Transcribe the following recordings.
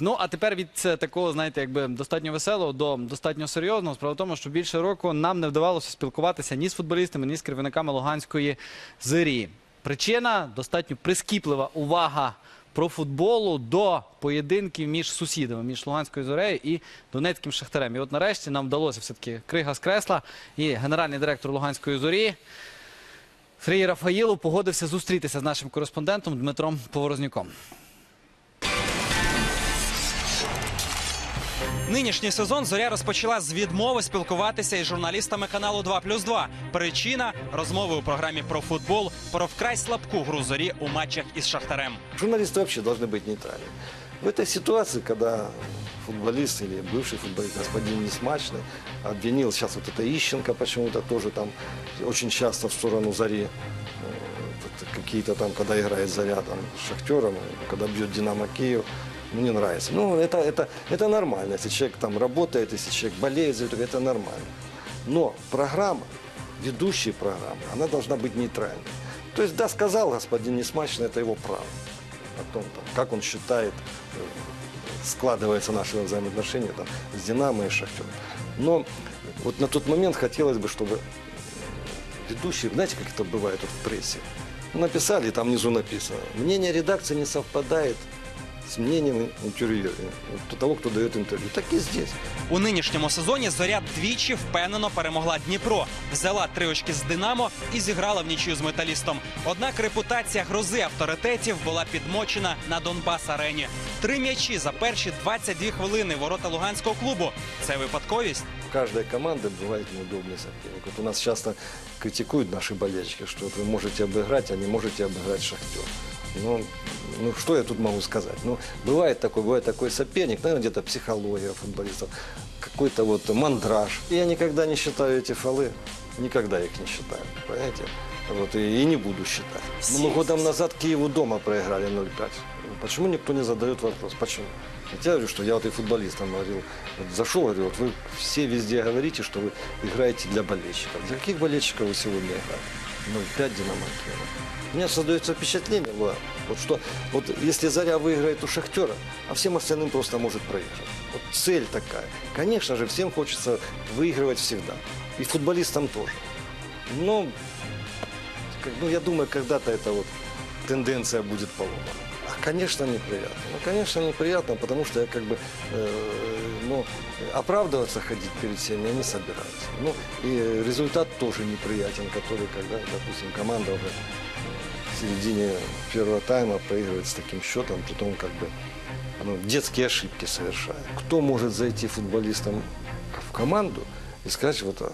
Ну а тепер від е, такого, знаєте, якби достатньо веселого до достатньо серйозного. Справа в тому, що більше року нам не вдавалося спілкуватися ні з футболістами, ні з керівниками Луганської зорі. Причина достатньо прискіплива увага про футболу до поєдинків між сусідами, між Луганською зорею і Донецьким шахтарем. І от нарешті нам вдалося все-таки крига з кресла і генеральний директор Луганської зорі. Сергій Рафаїлов погодився зустрітися з нашим кореспондентом Дмитром Поворознюком. Нинішній сезон зоря розпочала з відмови спілкуватися із журналістами каналу 2+,2. Причина розмови у програмі про футбол про вкрай слабку гру зорі у матчах із шахтарем. Журналисты вообще должны быть нейтральны. В этой ситуации, когда футболист или бывший футболист, господин Несмачный, обвинил сейчас вот это Ищенко почему-то тоже там очень часто в сторону Зари, э, вот какие-то там, когда играет Заря там с Шахтером, когда бьет Динамо Киев, мне нравится. Ну, это, это, это нормально, если человек там работает, если человек болеет, это, нормально. Но программа, ведущая программа, она должна быть нейтральной. То есть, да, сказал господин Несмачный, это его право о том, там, как он считает, э, складываются наши взаимоотношения там, с «Динамо» и «Шахтером». Но вот на тот момент хотелось бы, чтобы ведущие, знаете, как это бывает вот в прессе, написали, там внизу написано, мнение редакции не совпадает с мнением интервью, э, того, кто дает интервью. Так и здесь. У нинішньому сезоні зоря двічі впевнено перемогла Дніпро, взяла три очки з Динамо і зіграла в нічию з металістом. Однак репутація грози авторитетів була підмочена на Донбас арені. Три м'ячі за перші 22 хвилини ворота луганського клубу. Це випадковість. У каждой команды бывает неудобный соперник. Вот у нас часто критикуют наши болельщики, что вот вы можете обыграть, а не можете обыграть Шахтер. Ну, ну, что я тут могу сказать? Ну, бывает такой, бывает такой соперник, наверное, где-то психология футболистов, какой-то вот мандраж. Я никогда не считаю эти фолы, никогда их не считаю, понимаете? Вот, и, и не буду считать. Мы годом назад Киеву дома проиграли 0-5. Почему никто не задает вопрос? Почему? Я говорю, что я вот и футболистам говорил, вот зашел, говорю, вот вы все везде говорите, что вы играете для болельщиков. Для каких болельщиков вы сегодня играете? 0-5 Динамо Киева. У меня создается впечатление, Влад, вот что вот если Заря выиграет у Шахтера, а всем остальным просто может проиграть. Вот цель такая. Конечно же, всем хочется выигрывать всегда. И футболистам тоже. Но ну, я думаю, когда-то эта вот тенденция будет поломана. А, конечно, неприятно. Ну, конечно, неприятно, потому что я как бы, э, ну, оправдываться ходить перед всеми я не собираюсь. Ну, и результат тоже неприятен, который, когда, допустим, команда уже в середине первого тайма проигрывает с таким счетом, притом как бы ну, детские ошибки совершает. Кто может зайти футболистом в команду и сказать вот там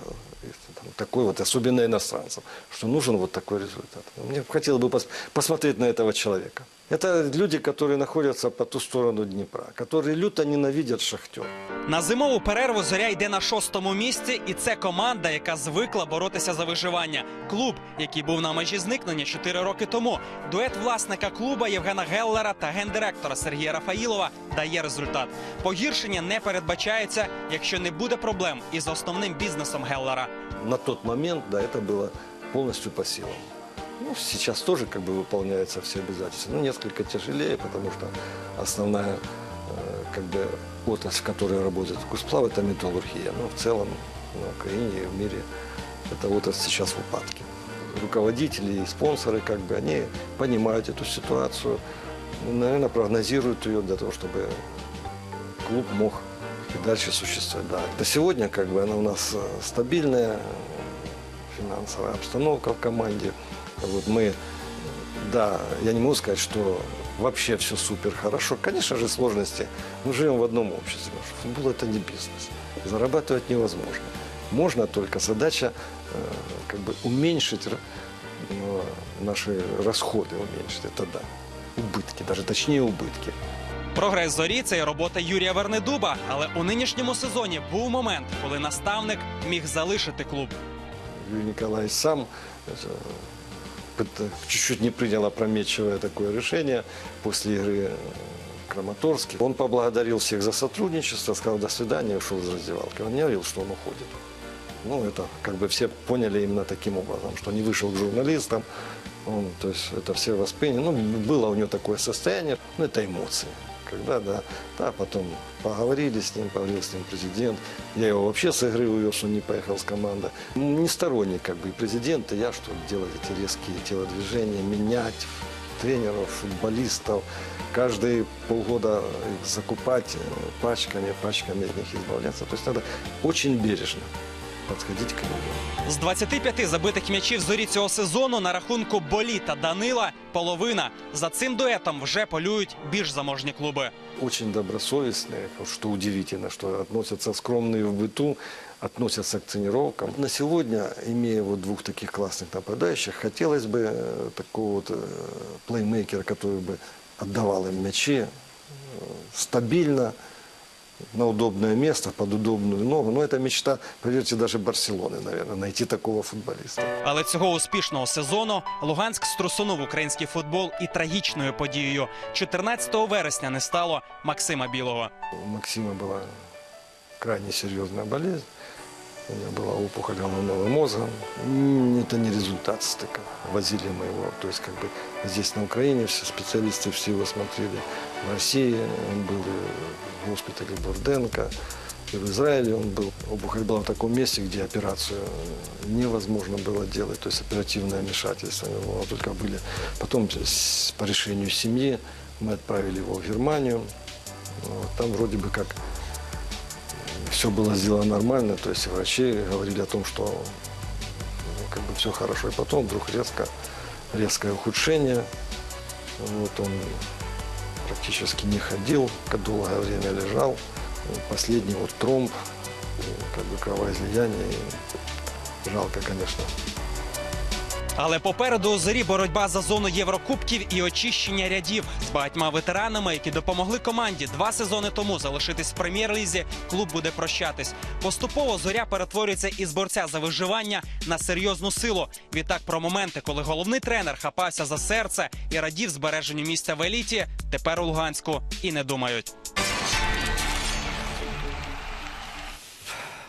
такой вот, особенно иностранцам, что нужен вот такой результат. Мне хотелось бы пос- посмотреть на этого человека. Это люди, которые находятся по ту сторону Днепра, которые люто ненавидят шахтер. На зимову перерву зоря йде на шостому місці, і це команда, яка звикла боротися за виживання. Клуб, який був на межі зникнення 4 роки тому. Дует власника клуба Євгена Геллера та гендиректора Сергія Рафаїлова дає результат. Погіршення не передбачається, якщо не буде проблем із основним бізнесом Геллера. На тот момент, да, это было полностью по силам. Ну, сейчас тоже как бы выполняются все обязательства. Ну, несколько тяжелее, потому что основная э, как бы отрасль, в которой работает Кусплав, это металлургия. Но в целом на Украине и в мире эта отрасль сейчас в упадке. Руководители и спонсоры, как бы, они понимают эту ситуацию, ну, наверное, прогнозируют ее для того, чтобы клуб мог и дальше существовать. Да. На сегодня как бы она у нас э, стабильная, э, финансовая обстановка в команде. Вот мы, да, я не могу сказать, что вообще все супер хорошо. Конечно же, сложности. Мы живем в одном обществе. Футбол это не бизнес. Зарабатывать невозможно. Можно только задача э, как бы уменьшить р- э, наши расходы, уменьшить. Это да. Убытки, даже точнее убытки. Прогрес зорі це і робота Юрія Вернедуба. Але у нинішньому сезоні був момент, коли наставник міг залишити клуб. Юрий Николаевич сам э, пыт- чуть-чуть не принял опрометчивое такое решение после игры э, в Краматорске. Он поблагодарил всех за сотрудничество, сказал до свидания и ушел из раздевалки. Он не говорил, что он уходит. Ну, это как бы все поняли именно таким образом, что не вышел к журналистам. Он, то есть это все восприняли. Ну, было у него такое состояние, ну, это эмоции. Когда, да, да, потом поговорили с ним, поговорил с ним президент. Я его вообще с игры увез, что не поехал с командой. Не сторонник как бы и президент, и я, что делать эти резкие телодвижения, менять тренеров, футболистов, каждые полгода закупать э, пачками, пачками от них избавляться. То есть надо очень бережно подходить к людям. З 25 забитих м'ячів зорі цього сезону на рахунку Болі та Данила половина. За цим дуетом вже полюють більш заможні клуби. очень добросовестные, что удивительно, что относятся скромные в быту, относятся к тренировкам. На сегодня, имея вот двух таких классных нападающих, хотелось бы э, такого вот э, плеймейкера, который бы отдавал им мячи э, стабильно, на удобное место, под удобную ногу. Но это мечта, поверьте, даже Барселоны, наверное, найти такого футболиста. Але цього успішного сезону Луганськ струсунув український футбол і трагічною подією. 14 вересня не стало Максима Білого. У Максима была крайне серьезная болезнь. У него была опухоль головного мозга. М, Это не результат стыка. Возили мы его. То есть как бы здесь на Украине все специалисты все его смотрели. В России он был в госпитале Бурденко. И в Израиле он был. Опухоль была в таком месте, где операцию невозможно было делать. То есть оперативное вмешательство было. Только были. Потом по решению семьи мы отправили его в Германию. Там вроде бы как все было сделано нормально, то есть врачи говорили о том, что ну, как бы все хорошо. И потом вдруг резко, резкое ухудшение. Вот он практически не ходил, долгое время лежал. Последний вот тромб, э, как бы кровоизлияние. Жалко, конечно. Але попереду у зорі боротьба за зону Єврокубків і очищення рядів з багатьма ветеранами, які допомогли команді два сезони тому залишитись в прем'єр-лізі. Клуб буде прощатись. Поступово зоря перетворюється із борця за виживання на серйозну силу. Відтак про моменти, коли головний тренер хапався за серце і радів збереженню місця в еліті, тепер у Луганську і не думають.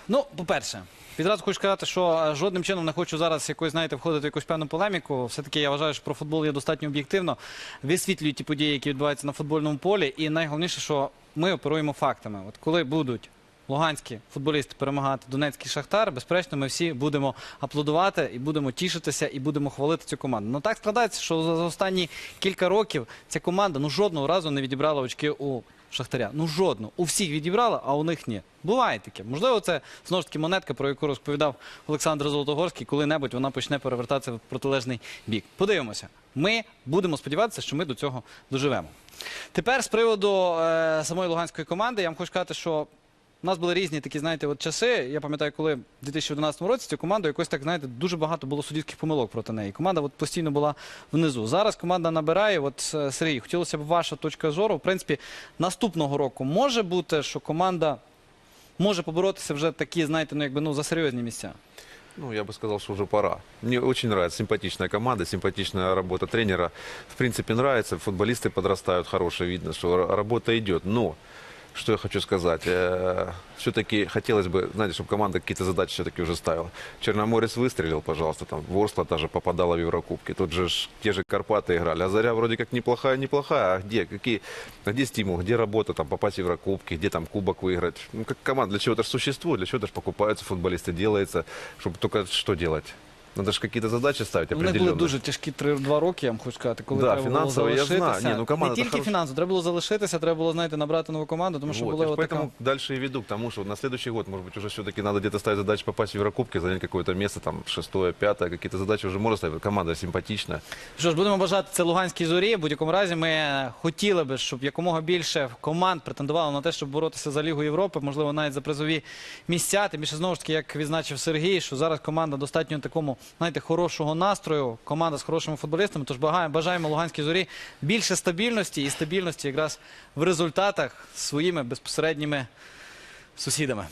Ну, по-перше, відразу хочу сказати, що е, жодним чином не хочу зараз якось, знаєте, входити в якусь певну полеміку. Все-таки я вважаю, що про футбол є достатньо об'єктивно. Висвітлюють ті події, які відбуваються на футбольному полі. І найголовніше, що ми оперуємо фактами. От коли будуть луганські футболісти перемагати Донецький Шахтар, безперечно, ми всі будемо аплодувати і будемо тішитися, і будемо хвалити цю команду. Ну так складається, що за останні кілька років ця команда ну жодного разу не відібрала очки у Шахтаря. Ну жодну. У всіх відібрала, а у них ні. Буває таке. Можливо, це знову ж таки монетка, про яку розповідав Олександр Золотогорський, коли-небудь вона почне перевертатися в протилежний бік. Подивимося. Ми будемо сподіватися, що ми до цього доживемо. Тепер з приводу е, самої луганської команди, я вам хочу сказати, що у нас були різні такі, знаєте, от часи. Я пам'ятаю, коли в 2011 році цю команду якось так, знаєте, дуже багато було суддівських помилок проти неї. Команда от постійно була внизу. Зараз команда набирає. От е, Сергій, хотілося б ваша точка зору. В принципі, наступного року може бути, що команда може поборотися вже такі, знаєте, ну якби ну за серйозні місця. Ну, я бы сказал, что уже пора. Мне очень нравится симпатичная команда, симпатичная работа тренера. В принципе, нравится. Футболисты подрастают хорошие, видно, что работа идет. Но, что я хочу сказать, все-таки хотелось бы, знаете, чтобы команда какие-то задачи все-таки уже ставила. Черноморец выстрелил, пожалуйста, там Ворскла даже попадала в Еврокубки. Тут же ж те же Карпаты играли. А Заря вроде как неплохая, неплохая. А где? Какие? А где стимул? Где работа? Там попасть в Еврокубки? Где там кубок выиграть? Ну, как команда для чего-то ж существует, для чего-то ж покупаются футболисты, делается, чтобы только что делать? Надо же какие-то задачи ставить У них були определенные. дуже тяжкі 3-2 роки, я вам хочу сказати, коли Да, треба було фінансово я залишитися. знаю. Ні, ну, команда Не та тільки хороша. фінансово, треба було залишитися, треба було, знаєте, набрати нову команду, тому що Вот, була я ж от така... поэтому дальше и веду к тому, что на следующий год, может быть, уже все-таки надо где-то ставить задачи попасть в Еврокубки, занять какое-то место, там, шестое, пятое, какие-то задачи уже можно ставить. Команда симпатичная. Що ж, будемо бажати це Луганській зорі. В будь-якому разі ми хотіли би, щоб якомога більше команд претендувало на те, щоб боротися за Лігу Європи, можливо, навіть за призові місця. Тим більше знову ж таки, як відзначив Сергій, що зараз команда достатньо такому, знаєте, хорошого настрою, команда з хорошими футболістами. Тож бажаємо Луганській зорі більше стабільності і стабільності якраз в результатах з своїми безпосередніми сусідами.